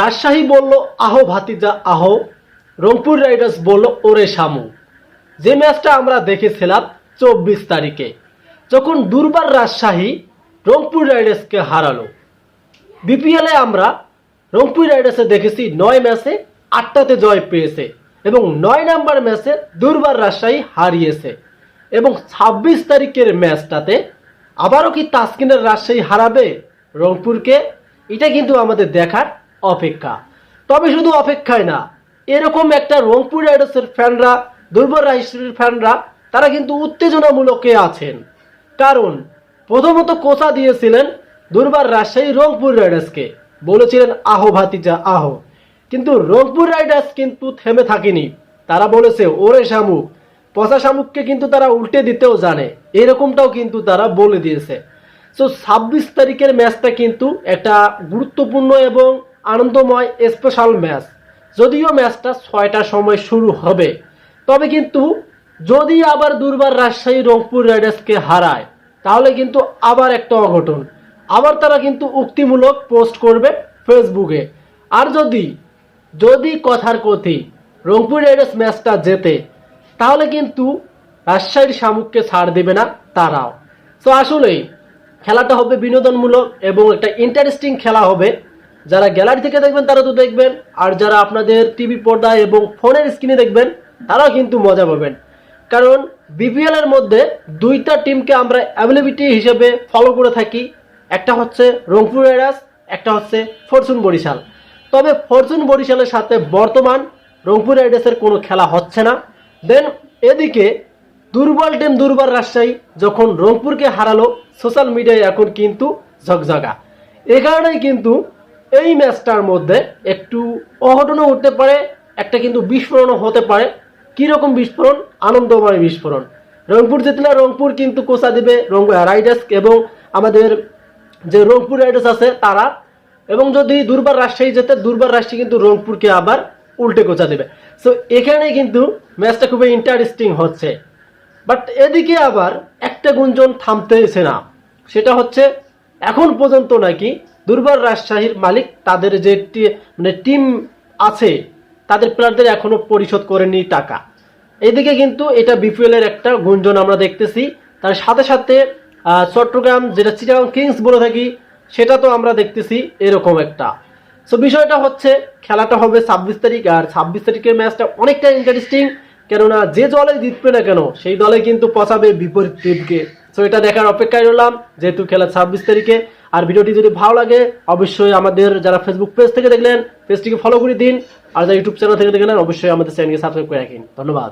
রাজশাহী বলল, আহো ভাতিজা, আহো। রংপুর রাইডার্স বলল, ওরে শামু। যে ম্যাচটা আমরা দেখেছিলাম চব্বিশ তারিখে, যখন দুর্বার রাজশাহী রংপুর রাইডার্সকে হারালো। বিপিএলে আমরা রংপুর রাইডার্সে দেখেছি নয় ম্যাচে আটটাতে জয় পেয়েছে এবং নয় নাম্বার ম্যাচে দুর্বার রাজশাহী হারিয়েছে এবং ছাব্বিশ তারিখের ম্যাচটাতে আবারও কি তাসকিনের রাজশাহী হারাবে রংপুরকে? এটা কিন্তু আমাদের দেখার অপেক্ষা। তবে শুধু অপেক্ষায় না, এরকম একটা রংপুর রাইডার্সের ফ্যানরা, দুর্বল রাজশাহীর ফ্যানরা, তারা কিন্তু উত্তেজনামূলকে আছেন। কারণ, প্রথমত কোচা দিয়েছিলেন দুর্বার রাজশাহী রংপুর রাইডার্সকে, বলেছিলেন, আহো ভাতিজা, আহো। কিন্তু রংপুর রাইডার্স কিন্তু থেমে থাকেনি। তারা বলেছে, ওরে শামুক, পচা শামুককে কিন্তু তারা উল্টে দিতেও জানে। এরকমটাও কিন্তু তারা বলে দিয়েছে। সো ছাব্বিশ তারিখের ম্যাচটা কিন্তু একটা গুরুত্বপূর্ণ এবং আনন্দময় স্পেশাল ম্যাচ যদিও ম্যাচটা ছয়টার সময় শুরু হবে, তবে কিন্তু যদি আবার দুর্বার রাজশাহী রংপুর রাইডার্সকে হারায়, তাহলে কিন্তু আবার একটা অঘটন। আবার তারা কিন্তু উক্তিমূলক পোস্ট করবে ফেসবুকে। আর যদি যদি কথার কথি রংপুর রাইডার্স ম্যাচটা জেতে, তাহলে কিন্তু রাজশাহীর শামুককে ছাড় দেবে না তারাও। তো আসলেই, খেলাটা হবে বিনোদনমূলক এবং একটা ইন্টারেস্টিং খেলা হবে যারা গ্যালারি থেকে দেখবেন তারা তো দেখবেন, আর যারা আপনাদের টিভি পর্দা এবং ফোনের স্ক্রিনে দেখবেন, তারাও কিন্তু মজা পাবেন। কারণ বিপিএল এর মধ্যে দুইটা টিমকে আমরা অ্যাভেলেবিলিটি হিসেবে ফলো করে থাকি। একটা হচ্ছে রংপুর রাইডার্স একটা হচ্ছে ফরচুন বরিশাল। তবে ফরচুন বরিশালের সাথে বর্তমান রংপুর রাইডার্সের কোনো খেলা হচ্ছে না। দেন এদিকে দুর্বল টিম দুর্বল রাজশাহী যখন রংপুরকে হারালো সোশ্যাল মিডিয়ায় এখন কিন্তু ঝকঝকা। এ কারণেই কিন্তু এই ম্যাচটার মধ্যে একটু অঘটনও উঠতে পারে, একটা কিন্তু বিস্ফোরণও হতে পারে। কীরকম বিস্ফোরণ? আনন্দময় বিস্ফোরণ। রংপুর জিতলে রংপুর কিন্তু কোচা দিবে রং রাইডার্স এবং আমাদের যে রংপুর রাইডার্স আছে তারা। এবং যদি দুর্বার রাজশাহী যেতে দুর্বার রাজশাহী কিন্তু রংপুরকে আবার উল্টে কোচা দেবে। সো এখানে কিন্তু ম্যাচটা খুবই ইন্টারেস্টিং হচ্ছে। বাট এদিকে আবার একটা গুঞ্জন থামতেছে না। সেটা হচ্ছে, এখন পর্যন্ত নাকি দুর্বার রাজশাহীর মালিক তাদের যে মানে টিম আছে, তাদের প্লেয়ারদের এখনও পরিশোধ করেনি টাকা। এদিকে কিন্তু এটা বিপিএল এর একটা গুঞ্জন আমরা দেখতেছি। তার সাথে সাথে চট্টগ্রাম, যেটা চিটাগাং কিংস বলে থাকি, সেটা তো আমরা দেখতেছি এরকম একটা। সো বিষয়টা হচ্ছে, খেলাটা হবে ছাব্বিশ তারিখ, আর ছাব্বিশ তারিখের ম্যাচটা অনেকটা ইন্টারেস্টিং কেননা যে দলে জিতবে না কেন, সেই দলে কিন্তু পচাবে বিপরীত টিমকে সো এটা দেখার অপেক্ষায় রইলাম, যেহেতু খেলা ছাব্বিশ তারিখে আর ভিডিওটি যদি ভালো লাগে, অবশ্যই আমাদের যারা ফেসবুক পেজ থেকে দেখলেন পেজটিকে ফলো করে দিন, আর যারা ইউটিউব চ্যানেল থেকে দেখলেন, অবশ্যই আমাদের চ্যানেলকে সাবস্ক্রাইব করে রাখেন। ধন্যবাদ।